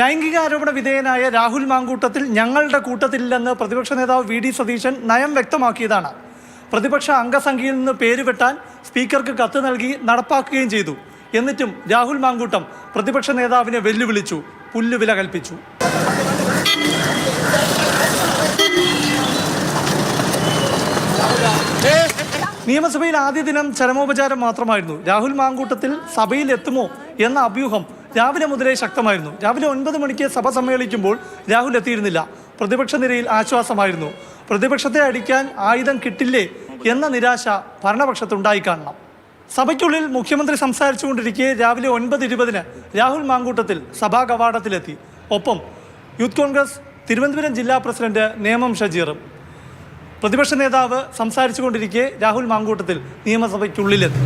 ലൈംഗിക ആരോപണ വിധേയനായ രാഹുൽ മാങ്കൂട്ടത്തിൽ ഞങ്ങളുടെ കൂട്ടത്തിലില്ലെന്ന് പ്രതിപക്ഷ നേതാവ് വി ഡി സതീശൻ നയം വ്യക്തമാക്കിയതാണ്. പ്രതിപക്ഷ അംഗസംഖ്യയിൽ നിന്ന് പേര് വെട്ടാൻ സ്പീക്കർക്ക് കത്ത് നൽകി നടപ്പാക്കുകയും ചെയ്തു. എന്നിട്ടും രാഹുൽ മാങ്കൂട്ടം പ്രതിപക്ഷ നേതാവിനെ വെല്ലുവിളിച്ചു പുല്ലുവില കൽപ്പിച്ചു. നിയമസഭയിൽ ആദ്യ ദിനം ചരമോപചാരം മാത്രമായിരുന്നു. രാഹുൽ മാങ്കൂട്ടത്തിൽ സഭയിൽ എത്തുമോ എന്ന അഭ്യൂഹം രാവിലെ മുതലേ ശക്തമായിരുന്നു. രാവിലെ ഒൻപത് മണിക്ക് സഭ സമ്മേളിക്കുമ്പോൾ രാഹുൽ എത്തിയിരുന്നില്ല. പ്രതിപക്ഷ നിരയിൽ ആശ്വാസമായിരുന്നു. പ്രതിപക്ഷത്തെ അടിക്കാൻ ആയുധം കിട്ടില്ലേ എന്ന നിരാശ ഭരണപക്ഷത്തുണ്ടായി കാണണം. സഭയ്ക്കുള്ളിൽ മുഖ്യമന്ത്രി സംസാരിച്ചുകൊണ്ടിരിക്കെ രാവിലെ ഒൻപത് ഇരുപതിന് രാഹുൽ മാങ്കൂട്ടത്തിൽ സഭാ കവാടത്തിലെത്തി. ഒപ്പം യൂത്ത് കോൺഗ്രസ് തിരുവനന്തപുരം ജില്ലാ പ്രസിഡന്റ് നേമം ഷജീറും പ്രതിപക്ഷ നേതാവ് സംസാരിച്ചുകൊണ്ടിരിക്കെ രാഹുൽ മാങ്കൂട്ടത്തിൽ നിയമസഭയ്ക്കുള്ളിലെത്തി.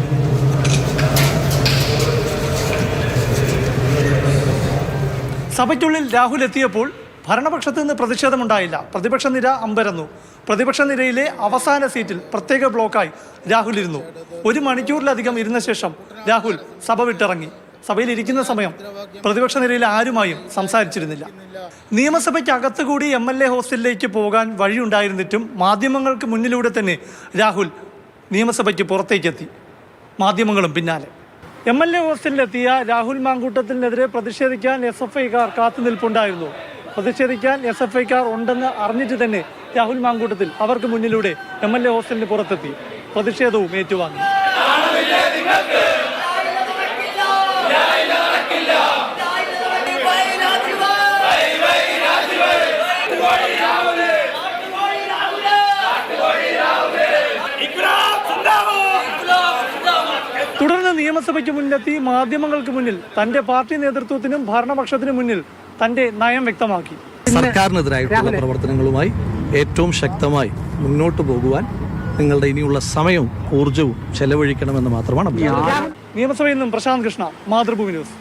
സഭയ്ക്കുള്ളിൽ രാഹുൽ എത്തിയപ്പോൾ ഭരണപക്ഷത്ത് നിന്ന് പ്രതിഷേധമുണ്ടായില്ല. പ്രതിപക്ഷ നിര അമ്പരന്നു. പ്രതിപക്ഷ നിരയിലെ അവസാന സീറ്റിൽ പ്രത്യേക ബ്ലോക്കായി രാഹുൽ ഇരുന്നു. ഒരു മണിക്കൂറിലധികം ഇരുന്ന ശേഷം രാഹുൽ സഭ വിട്ടിറങ്ങി. സഭയിൽ ഇരിക്കുന്ന സമയം പ്രതിപക്ഷ നിരയിൽ ആരുമായും സംസാരിച്ചിരുന്നില്ല. നിയമസഭയ്ക്ക് അകത്തുകൂടി എം എൽ എ ഹോസ്റ്റലിലേക്ക് പോകാൻ വഴിയുണ്ടായിരുന്നിട്ടും മാധ്യമങ്ങൾക്ക് മുന്നിലൂടെ തന്നെ രാഹുൽ നിയമസഭയ്ക്ക് പുറത്തേക്കെത്തി. മാധ്യമങ്ങളും പിന്നാലെ. എം എൽ എ ഹോസ്റ്റലിലെത്തിയ രാഹുൽ മാങ്കൂട്ടത്തിനെതിരെ പ്രതിഷേധിക്കാൻ എസ് എഫ് ഐക്കാർ കാത്തുനിൽപ്പുണ്ടായിരുന്നു പ്രതിഷേധിക്കാൻ എസ് എഫ് ഐക്കാർ ഉണ്ടെന്ന് അറിഞ്ഞിട്ട് തന്നെ രാഹുൽ മാങ്കൂട്ടത്തിൽ അവർക്ക് മുന്നിലൂടെ എം എൽ എ ഹോസ്റ്റലിന് പുറത്തെത്തി. പ്രതിഷേധവും ഏറ്റുവാങ്ങി. നിയമസഭയ്ക്ക് മുന്നിലെത്തി മാധ്യമങ്ങൾക്ക് മുന്നിൽ തന്റെ പാർട്ടി നേതൃത്വത്തിനും ഭരണപക്ഷത്തിനും മുന്നിൽ തന്റെ നയം വ്യക്തമാക്കി. സർക്കാരിനെതിരായിട്ടുള്ള പ്രവർത്തനങ്ങളുമായി ഏറ്റവും ശക്തമായി മുന്നോട്ട് പോകുവാൻ നിങ്ങളുടെ ഇനിയുള്ള സമയവും ഊർജവും ചെലവഴിക്കണമെന്ന് മാത്രമാണ് നിയമസഭയിൽ നിന്നും പ്രശാന്ത് കൃഷ്ണ മാതൃഭൂമി ന്യൂസ്.